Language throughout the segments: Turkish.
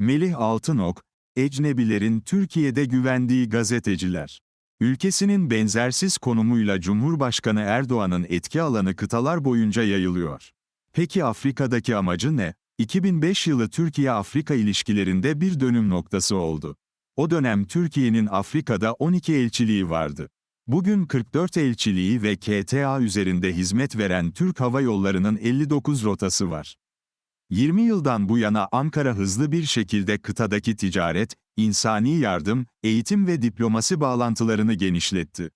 Melih Altınok, ecnebilerin Türkiye'de güvendiği gazeteciler. Ülkesinin benzersiz konumuyla Cumhurbaşkanı Erdoğan'ın etki alanı kıtalar boyunca yayılıyor. Peki Afrika'daki amacı ne? 2005 yılı Türkiye-Afrika ilişkilerinde bir dönüm noktası oldu. O dönem Türkiye'nin Afrika'da 12 elçiliği vardı. Bugün 44 elçiliği ve KTA üzerinde hizmet veren Türk Hava Yolları'nın 59 rotası var. 20 yıldan bu yana Ankara hızlı bir şekilde kıtadaki ticaret, insani yardım, eğitim ve diplomasi bağlantılarını genişletti.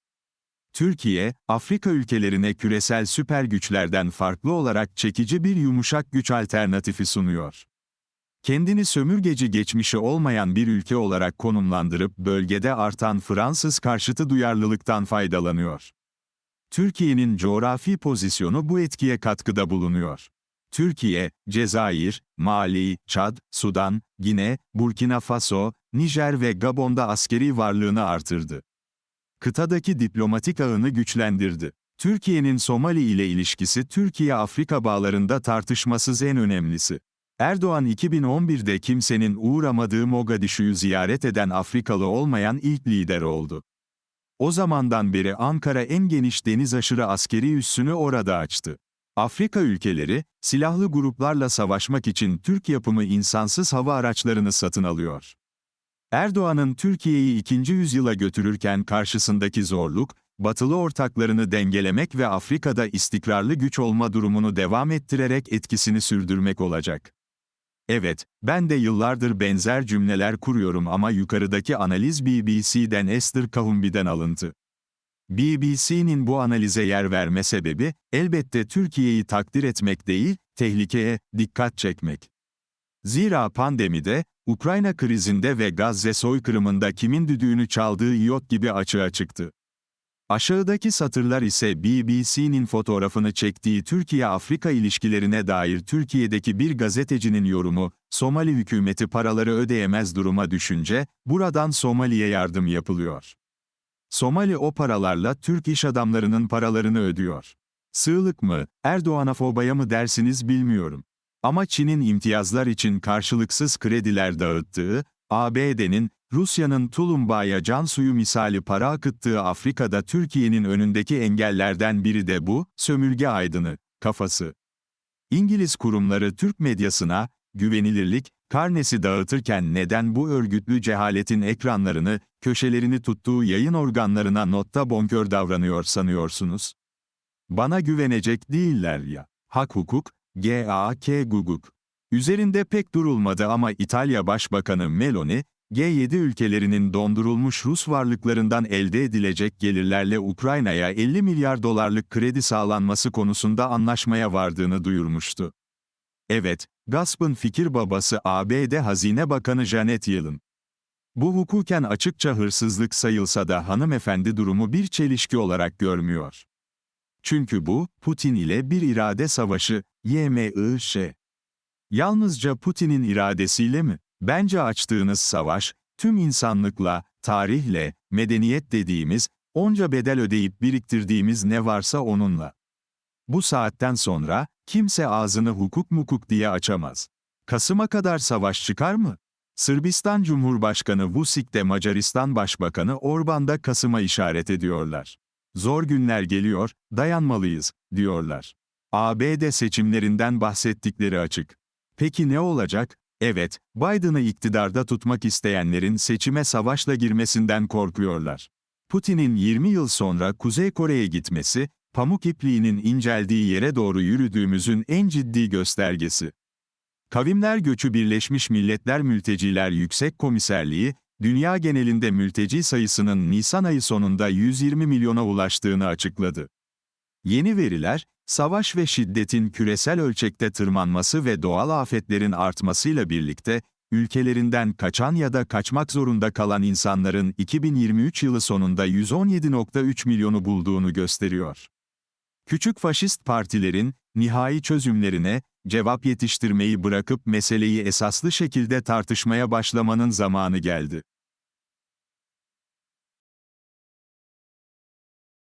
Türkiye, Afrika ülkelerine küresel süper güçlerden farklı olarak çekici bir yumuşak güç alternatifi sunuyor. Kendini sömürgeci geçmişi olmayan bir ülke olarak konumlandırıp bölgede artan Fransız karşıtı duyarlılıktan faydalanıyor. Türkiye'nin coğrafi pozisyonu bu etkiye katkıda bulunuyor. Türkiye, Cezayir, Mali, Çad, Sudan, Gine, Burkina Faso, Nijer ve Gabon'da askeri varlığını artırdı. Kıtadaki diplomatik ağını güçlendirdi. Türkiye'nin Somali ile ilişkisi Türkiye-Afrika bağlarında tartışmasız en önemlisi. Erdoğan 2011'de kimsenin uğramadığı Mogadişu'yu ziyaret eden Afrikalı olmayan ilk lider oldu. O zamandan beri Ankara en geniş deniz aşırı askeri üssünü orada açtı. Afrika ülkeleri, silahlı gruplarla savaşmak için Türk yapımı insansız hava araçlarını satın alıyor. Erdoğan'ın Türkiye'yi ikinci yüzyıla götürürken karşısındaki zorluk, batılı ortaklarını dengelemek ve Afrika'da istikrarlı güç olma durumunu devam ettirerek etkisini sürdürmek olacak. Evet, ben de yıllardır benzer cümleler kuruyorum ama yukarıdaki analiz BBC'den Esther Kahumbi'den alıntı. BBC'nin bu analize yer verme sebebi, elbette Türkiye'yi takdir etmek değil, tehlikeye dikkat çekmek. Zira pandemide, Ukrayna krizinde ve Gazze soykırımında kimin düdüğünü çaldığı iot gibi açığa çıktı. Aşağıdaki satırlar ise BBC'nin fotoğrafını çektiği Türkiye-Afrika ilişkilerine dair Türkiye'deki bir gazetecinin yorumu, Somali hükümeti paraları ödeyemez duruma düşünce, buradan Somali'ye yardım yapılıyor. Somali o paralarla Türk iş adamlarının paralarını ödüyor. Sığlık mı, Erdoğan'a fobaya mı dersiniz bilmiyorum. Ama Çin'in imtiyazlar için karşılıksız krediler dağıttığı, ABD'nin, Rusya'nın Tulumba'ya can suyu misali para akıttığı Afrika'da Türkiye'nin önündeki engellerden biri de bu, sömürge aydını, kafası. İngiliz kurumları Türk medyasına, güvenilirlik, karnesi dağıtırken neden bu örgütlü cehaletin ekranlarını, köşelerini tuttuğu yayın organlarına notta bonkör davranıyor sanıyorsunuz? Bana güvenecek değiller ya. Hak hukuk, GAK Guguk. Üzerinde pek durulmadı ama İtalya Başbakanı Meloni, G7 ülkelerinin dondurulmuş Rus varlıklarından elde edilecek gelirlerle Ukrayna'ya 50 milyar dolarlık kredi sağlanması konusunda anlaşmaya vardığını duyurmuştu. Evet, gaspın fikir babası ABD Hazine Bakanı Janet Yellen. Bu hukuken açıkça hırsızlık sayılsa da hanımefendi durumu bir çelişki olarak görmüyor. Çünkü bu, Putin ile bir irade savaşı, YMIŞ. Yalnızca Putin'in iradesiyle mi? Bence açtığınız savaş, tüm insanlıkla, tarihle, medeniyet dediğimiz, onca bedel ödeyip biriktirdiğimiz ne varsa onunla. Bu saatten sonra, kimse ağzını hukuk mukuk diye açamaz. Kasım'a kadar savaş çıkar mı? Sırbistan Cumhurbaşkanı Vučić de Macaristan Başbakanı Orban'da Kasım'a işaret ediyorlar. Zor günler geliyor, dayanmalıyız, diyorlar. ABD seçimlerinden bahsettikleri açık. Peki ne olacak? Evet, Biden'ı iktidarda tutmak isteyenlerin seçime savaşla girmesinden korkuyorlar. Putin'in 20 yıl sonra Kuzey Kore'ye gitmesi, pamuk ipliğinin inceldiği yere doğru yürüdüğümüzün en ciddi göstergesi. Kavimler Göçü Birleşmiş Milletler Mülteciler Yüksek Komiserliği, dünya genelinde mülteci sayısının Nisan ayı sonunda 120 milyona ulaştığını açıkladı. Yeni veriler, savaş ve şiddetin küresel ölçekte tırmanması ve doğal afetlerin artmasıyla birlikte, ülkelerinden kaçan ya da kaçmak zorunda kalan insanların 2023 yılı sonunda 117.3 milyonu bulduğunu gösteriyor. Küçük faşist partilerin, nihai çözümlerine, cevap yetiştirmeyi bırakıp meseleyi esaslı şekilde tartışmaya başlamanın zamanı geldi.